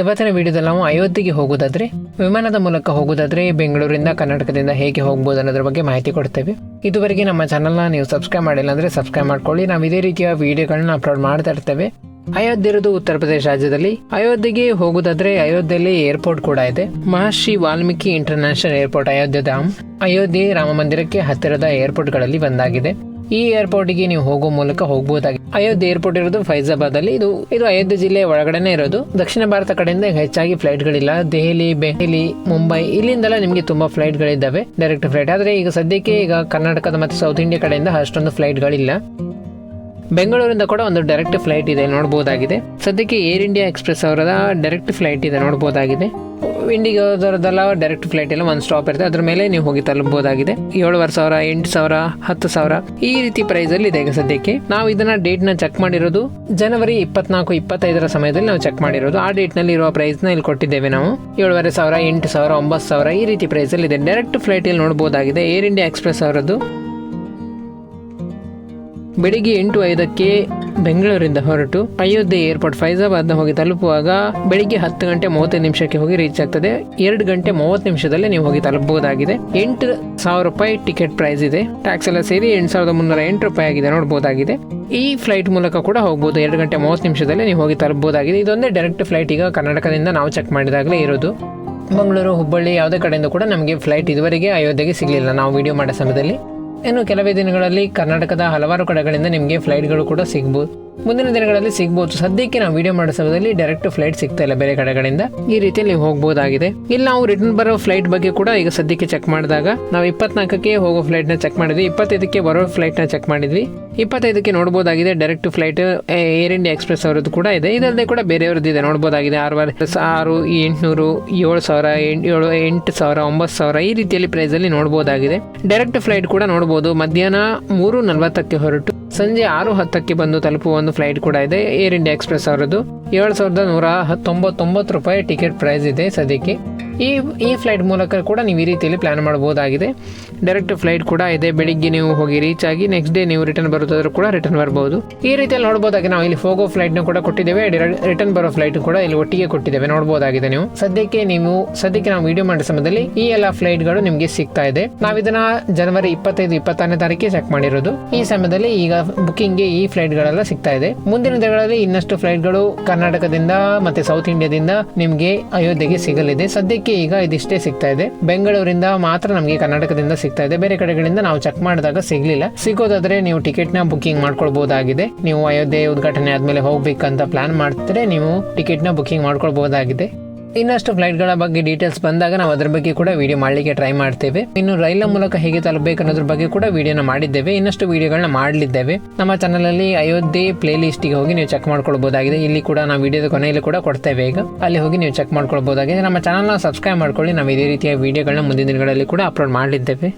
ಇವತ್ತಿನ ವಿಡಿಯೋದಲ್ಲಿ ನಾವು ಅಯೋಧ್ಯೆಗೆ ಹೋಗೋದಾದ್ರೆ ವಿಮಾನದ ಮೂಲಕ ಹೋಗೋದಾದ್ರೆ ಬೆಂಗಳೂರಿಂದ, ಕರ್ನಾಟಕದಿಂದ ಹೇಗೆ ಹೋಗ್ಬೋದು ಅನ್ನೋದ್ರ ಬಗ್ಗೆ ಮಾಹಿತಿ ಕೊಡ್ತೇವೆ. ಇದುವರೆಗೆ ನಮ್ಮ ಚಾನಲ್ನ ನೀವು ಸಬ್ಸ್ಕ್ರೈಬ್ ಮಾಡಿಲ್ಲ ಅಂದರೆ ಸಬ್ಸ್ಕ್ರೈಬ್ ಮಾಡ್ಕೊಳ್ಳಿ. ನಾವು ಇದೇ ರೀತಿಯ ವಿಡಿಯೋಗಳನ್ನ ಅಪ್ಲೋಡ್ ಮಾಡ್ತಾ ಇರ್ತೇವೆ. ಅಯೋಧ್ಯೆ ಇರೋದು ಉತ್ತರ ಪ್ರದೇಶ ರಾಜ್ಯದಲ್ಲಿ, ಅಯೋಧ್ಯೆಗೆ ಹೋಗೋದಾದ್ರೆ ಅಯೋಧ್ಯೆಯಲ್ಲಿ ಏರ್ಪೋರ್ಟ್ ಕೂಡ ಇದೆ. Maharshi Valmiki international airport Ayodhya Dham. Ayodhya Rama ಮಂದಿರಕ್ಕೆ ಹತ್ತಿರದ ಏರ್ಪೋರ್ಟ್ಗಳಲ್ಲಿ ಒಂದಾಗಿದೆ. ಈ ಏರ್ಪೋರ್ಟ್ಗೆ ನೀವು ಹೋಗೋ ಮೂಲಕ ಹೋಗಬಹುದಾಗಿದೆ ಅಯೋಧ್ಯೆ ಏರ್ಪೋರ್ಟ್ ಇರೋದು ಫೈಜಾಬಾದ್ ಅಲ್ಲಿ ಇದು ಇದು ಅಯೋಧ್ಯೆ ಜಿಲ್ಲೆ ಒಳಗಡೆನೆ ಇರೋದು. ದಕ್ಷಿಣ ಭಾರತ ಕಡೆಯಿಂದ ಹೆಚ್ಚಾಗಿ ಫ್ಲೈಟ್ ಗಳಿಲ್ಲ ದೆಹಲಿ ಬೆಹಲಿ ಮುಂಬೈ ಇಲ್ಲಿಂದೆಲ್ಲ ನಿಮಗೆ ತುಂಬಾ ಫ್ಲೈಟ್ ಗಳಿದ್ದಾವೆ ಡೈರೆಕ್ಟ್ ಫ್ಲೈಟ್. ಆದ್ರೆ ಈಗ ಸದ್ಯಕ್ಕೆ ಈಗ ಕರ್ನಾಟಕದ ಮತ್ತು ಸೌತ್ ಇಂಡಿಯಾ ಕಡೆಯಿಂದ ಅಷ್ಟೊಂದು ಫ್ಲೈಟ್ಗಳಿಲ್ಲ. ಬೆಂಗಳೂರಿಂದ ಕೂಡ ಒಂದು ಡೈರೆಕ್ಟ್ ಫ್ಲೈಟ್ ಇದೆ ನೋಡಬಹುದಾಗಿದೆ ಸದ್ಯಕ್ಕೆ ಏರ್ ಇಂಡಿಯಾ ಎಕ್ಸ್ಪ್ರೆಸ್ ಅವರದ ಡೈರೆಕ್ಟ್ ಫ್ಲೈಟ್ ಇದೆ ನೋಡಬಹುದಾಗಿದೆ ಇಂಡಿಗೋದರದೆಲ್ಲ ಡೈರೆಕ್ಟ್ ಫ್ಲೈಟ್ ಎಲ್ಲ ಒಂದು ಸ್ಟಾಪ್ ಇರುತ್ತೆ. ಅದ್ರ ಮೇಲೆ ನೀವು ಹೋಗಿ ತಲುಪಬಹುದಾಗಿದೆ ಏಳುವರೆ ಸಾವಿರ, ಎಂಟು ಸಾವಿರ, ಹತ್ತು ಸಾವಿರ, ಈ ರೀತಿ ಪ್ರೈಸ್ ಅಲ್ಲಿ ಇದೆ ಸದ್ಯಕ್ಕೆ. ನಾವು ಇದನ್ನ ಡೇಟ್ನ ಚೆಕ್ ಮಾಡಿರೋದು ಜನವರಿ ಇಪ್ಪತ್ನಾಲ್ಕು, ಇಪ್ಪತ್ತೈದರ ಸಮಯದಲ್ಲಿ ನಾವು ಚೆಕ್ ಮಾಡಿರೋದು. ಆ ಡೇಟ್ನಲ್ಲಿ ಇರುವ ಪ್ರೈಸ್ನ ಇಲ್ಲಿ ಕೊಟ್ಟಿದ್ದೇವೆ ನಾವು. ಏಳುವರೆ ಸಾವಿರ, ಎಂಟು ಸಾವಿರ, ಒಂಬತ್ತು ಸಾವಿರ, ಈ ರೀತಿ ಪ್ರೈಸ್ ಅಲ್ಲಿ ಇದೆ. ಡೈರೆಕ್ಟ್ ಫ್ಲೈಟ್ ಇಲ್ಲಿ ನೋಡಬಹುದಾಗಿದೆ ಏರ್ ಇಂಡಿಯಾ ಎಕ್ಸ್ಪ್ರೆಸ್ ಅವರದ್ದು ಬೆಳಿಗ್ಗೆ ಎಂಟು ಐದಕ್ಕೆ ಬೆಂಗಳೂರಿಂದ ಹೊರಟು ಅಯೋಧ್ಯೆ ಏರ್ಪೋರ್ಟ್ ಫೈಜಾಬಾದ್ನ ಹೋಗಿ ತಲುಪುವಾಗ ಬೆಳಿಗ್ಗೆ ಹತ್ತು ಗಂಟೆ ಮೂವತ್ತೈದು ನಿಮಿಷಕ್ಕೆ ಹೋಗಿ ರೀಚ್ ಆಗ್ತದೆ. ಎರಡು ಗಂಟೆ ಮೂವತ್ತು ನಿಮಿಷದಲ್ಲಿ ನೀವು ಹೋಗಿ ತಲುಪಬಹುದಾಗಿದೆ. ಎಂಟು ಸಾವಿರ ರೂಪಾಯಿ ಟಿಕೆಟ್ ಪ್ರೈಸ್ ಇದೆ. ಟ್ಯಾಕ್ಸ್ ಎಲ್ಲ ಸೇರಿ ಎಂಟು ಸಾವಿರದ ಮುನ್ನೂರ ಎಂಟು ರೂಪಾಯಿ ಆಗಿದೆ ನೋಡಬಹುದಾಗಿದೆ. ಈ ಫ್ಲೈಟ್ ಮೂಲಕ ಕೂಡ ಹೋಗ್ಬೋದು. ಎರಡು ಗಂಟೆ ಮೂವತ್ತು ನಿಮಿಷದಲ್ಲಿ ನೀವು ಹೋಗಿ ತಲುಪಬಹುದಾಗಿದೆ. ಇದೊಂದೇ ಡೈರೆಕ್ಟ್ ಫ್ಲೈಟ್ ಈಗ ಕರ್ನಾಟಕದಿಂದ ನಾವು ಚೆಕ್ ಮಾಡಿದಾಗಲೇ ಇರೋದು. ಮಂಗಳೂರು, ಹುಬ್ಬಳ್ಳಿ ಯಾವುದೇ ಕಡೆಯಿಂದ ಕೂಡ ನಮಗೆ ಫ್ಲೈಟ್ ಇದುವರೆಗೆ ಅಯೋಧ್ಯೆಗೆ ಸಿಗಲಿಲ್ಲ. ನಾವು ವಿಡಿಯೋ ಮಾಡೋ ಸಮಯದಲ್ಲಿ. ಇನ್ನು ಕೆಲವೇ ದಿನಗಳಲ್ಲಿ ಕರ್ನಾಟಕದ ಹಲವಾರು ಕಡೆಗಳಿಂದ ನಿಮಗೆ ಫ್ಲೈಟ್ಗಳು ಕೂಡ ಸಿಗ್ಬೋದು. ಮುಂದಿನ ದಿನಗಳಲ್ಲಿ ಸಿಗ್ಬೋದು. ಸದ್ಯಕ್ಕೆ ನಾವು ವಿಡಿಯೋ ಮಾಡೋ ಸಮಯದಲ್ಲಿ ಡೈರೆಕ್ಟ್ ಫ್ಲೈಟ್ ಸಿಗ್ತಾ ಇಲ್ಲ ಬೇರೆ ಕಡೆಗಳಿಂದ. ಈ ರೀತಿಯಲ್ಲಿ ಹೋಗ್ಬೋದಾಗಿದೆ. ಇಲ್ಲಿ ನಾವು ರಿಟರ್ನ್ ಬರೋ ಫ್ಲೈಟ್ ಬಗ್ಗೆ ಕೂಡ ಈಗ ಸದ್ಯಕ್ಕೆ ಚೆಕ್ ಮಾಡಿದಾಗ, ನಾವು ಇಪ್ಪತ್ನಾಲ್ಕಕ್ಕೆ ಹೋಗೋ ಫ್ಲೈಟ್ನ ಚೆಕ್ ಮಾಡಿದ್ವಿ. ಇಪ್ಪತ್ತೈದಕ್ಕೆ ಬರೋ ಫ್ಲೈಟ್ನ ಚೆಕ್ ಮಾಡಿದ್ವಿ. ಇಪ್ಪತ್ತೈದಕ್ಕೆ ನೋಡಬಹುದಾಗಿದೆ direct flight Air India express ಅವರದ್ದು ಕೂಡ ಇದೆ. ಇದಲ್ಲದೆ ಕೂಡ ಬೇರೆಯವ್ರದ್ದು ಇದೆ ನೋಡಬಹುದಾಗಿದೆ ಆರು ಆರು, ಎಂಟುನೂರು, ಏಳು ಸಾವಿರ ಏಳು, ಎಂಟು ಸಾವಿರ, ಒಂಬತ್ತು ಸಾವಿರ ಈ ರೀತಿಯಲ್ಲಿ ಪ್ರೈಸ್ ಅಲ್ಲಿ ನೋಡಬಹುದಾಗಿದೆ ಡೈರೆಕ್ಟ್ ಫ್ಲೈಟ್ ಕೂಡ ನೋಡಬಹುದು ಮಧ್ಯಾಹ್ನ ಮೂರು ನಲವತ್ತಕ್ಕೆ ಹೊರಟು. ಸಂಜೆ ಆರು ಹತ್ತಕ್ಕೆ ಬಂದು ತಲುಪುವ ಒಂದು ಫ್ಲೈಟ್ ಕೂಡ ಇದೆ. ಏರ್ ಇಂಡಿಯಾ ಎಕ್ಸ್ಪ್ರೆಸ್ ಅವರದ್ದು ಏಳು ಸಾವಿರದ ನೂರ ಹತ್ತೊಂಬತ್ತೊಂಬತ್ತು ರೂಪಾಯಿ ಟಿಕೆಟ್ ಪ್ರೈಸ್ ಇದೆ ಸದ್ಯಕ್ಕೆ. ಈ ಈ ಫ್ಲೈಟ್ ಮೂಲಕ ಕೂಡ ನೀವು ಈ ರೀತಿಯಲ್ಲಿ ಪ್ಲ್ಯಾನ್ ಮಾಡಬಹುದಾಗಿದೆ. ಡೈರೆಕ್ಟ್ ಫ್ಲೈಟ್ ಕೂಡ ಇದೆ. ಬೆಳಿಗ್ಗೆ ನೀವು ಹೋಗಿ ರೀಚ್ ಆಗಿ ನೆಕ್ಸ್ಟ್ ಡೇ ನೀವು ರಿಟರ್ನ್ ಬರೋದಾದ್ರೂ ಕೂಡ ರಿಟರ್ನ್ ಬರ್ಬೋದು. ಈ ರೀತಿಯಲ್ಲಿ ನೋಡ್ಬೋದಾಗಿ ನಾವು ಇಲ್ಲಿ ಹೋಗೋ ಫ್ಲೈಟ್ನ ಕೂಡ ಕೊಟ್ಟಿದ್ದೇವೆ. ರಿಟರ್ನ್ ಬರೋ ಫ್ಲೈಟ್ ಕೂಡ ಇಲ್ಲಿ ಒಟ್ಟಿಗೆ ಕೊಟ್ಟಿದ್ದೇವೆ. ನೋಡ್ಬೋದಾಗಿದೆ ನೀವು. ಸದ್ಯಕ್ಕೆ ನೀವು, ಸದ್ಯಕ್ಕೆ ನಾವು ವಿಡಿಯೋ ಮಾಡೋ ಸಮಯದಲ್ಲಿ ಈ ಎಲ್ಲ ಫ್ಲೈಟ್ಗಳು ನಿಮಗೆ ಸಿಗ್ತಾ ಇದೆ. ನಾವು ಇದನ್ನ ಜನವರಿ ಇಪ್ಪತ್ತೈದು, ಇಪ್ಪತ್ತಾರನೇ ತಾರೀಕಿಗೆ ಚೆಕ್ ಮಾಡಿರೋದು. ಈ ಸಮಯದಲ್ಲಿ ಈಗ ಬುಕಿಂಗ್ಗೆ ಈ ಫ್ಲೈಟ್ಗಳೆಲ್ಲ ಸಿಗ್ತಾ ಇದೆ. ಮುಂದಿನ ದಿನಗಳಲ್ಲಿ ಇನ್ನಷ್ಟು ಫ್ಲೈಟ್ಗಳು ಕರ್ನಾಟಕದಿಂದ ಮತ್ತೆ ಸೌತ್ ಇಂಡಿಯಾದಿಂದ ನಿಮಗೆ ಅಯೋಧ್ಯೆಗೆ ಸಿಗಲಿದೆ. ಸದ್ಯಕ್ಕೆ ಈಗ ಇದಿಷ್ಟೇ ಸಿಗ್ತಾ ಇದೆ. ಬೆಂಗಳೂರಿಂದ ಮಾತ್ರ ನಮಗೆ ಕರ್ನಾಟಕದಿಂದ ಸಿಗ್ತಾ ಇದೆ. ಬೇರೆ ಕಡೆಗಳಿಂದ ನಾವು ಚೆಕ್ ಮಾಡಿದಾಗ ಸಿಗ್ಲಿಲ್ಲ. ಸಿಗೋದಾದ್ರೆ ನೀವು ಟಿಕೆಟ್ನ ಬುಕ್ಕಿಂಗ್ ಮಾಡ್ಕೊಳ್ಬಹುದಾಗಿದೆ ನೀವು ಅಯೋಧ್ಯೆ ಉದ್ಘಾಟನೆ ಆದ್ಮೇಲೆ ಹೋಗ್ಬೇಕಂತ ಪ್ಲಾನ್ ಮಾಡ್ತಿದ್ರೆ ನೀವು ಟಿಕೆಟ್ನ ಬುಕ್ಕಿಂಗ್ ಮಾಡ್ಕೊಳ್ಬಹುದಾಗಿದೆ ಇನ್ನಷ್ಟು ಫ್ಲೈಟ್ಗಳ ಬಗ್ಗೆ ಡೀಟೇಲ್ಸ್ ಬಂದಾಗ ನಾವು ಅದರ ಬಗ್ಗೆ ಕೂಡ ವಿಡಿಯೋ ಮಾಡಲಿಕ್ಕೆ ಟ್ರೈ ಮಾಡ್ತೇವೆ. ಇನ್ನು ರೈಲ ಮೂಲಕ ಹೇಗೆ ತಲುಪಬೇಕು ಅನ್ನೋದ್ರ ಬಗ್ಗೆ ಕೂಡ ವಿಡಿಯೋನ ಮಾಡಿದ್ದೇವೆ. ಇನ್ನಷ್ಟು ವಿಡಿಯೋಗಳನ್ನ ಮಾಡಲಿದ್ದೇವೆ. ನಮ್ಮ ಚಾನಲಲ್ಲಿ ಅಯೋಧ್ಯೆ ಪ್ಲೇ ಲಿಸ್ಟ್ಗೆ ಹೋಗಿ ನೀವು ಚೆಕ್ ಮಾಡ್ಕೊಳ್ಬಹುದಾಗಿದೆ ಇಲ್ಲಿ ಕೂಡ ನಾವು ವಿಡಿಯೋದ ಕೊನೆಯಲ್ಲಿ ಕೂಡ ಕೊಡ್ತೇವೆ ಈಗ. ಅಲ್ಲಿ ಹೋಗಿ ನೀವು ಚೆಕ್ ಮಾಡ್ಕೊಳ್ಬಹುದಾಗಿದೆ ನಮ್ಮ ಚಾನಲ್ನ ಸಬ್ಸ್ಕ್ರೈಬ್ ಮಾಡ್ಕೊಳ್ಳಿ. ನಾವು ಇದೇ ರೀತಿಯ ವಿಡಿಯೋಗಳನ್ನ ಮುಂದಿನ ದಿನಗಳಲ್ಲಿ ಕೂಡ ಅಪ್ಲೋಡ್ ಮಾಡಲಿದ್ದೇವೆ.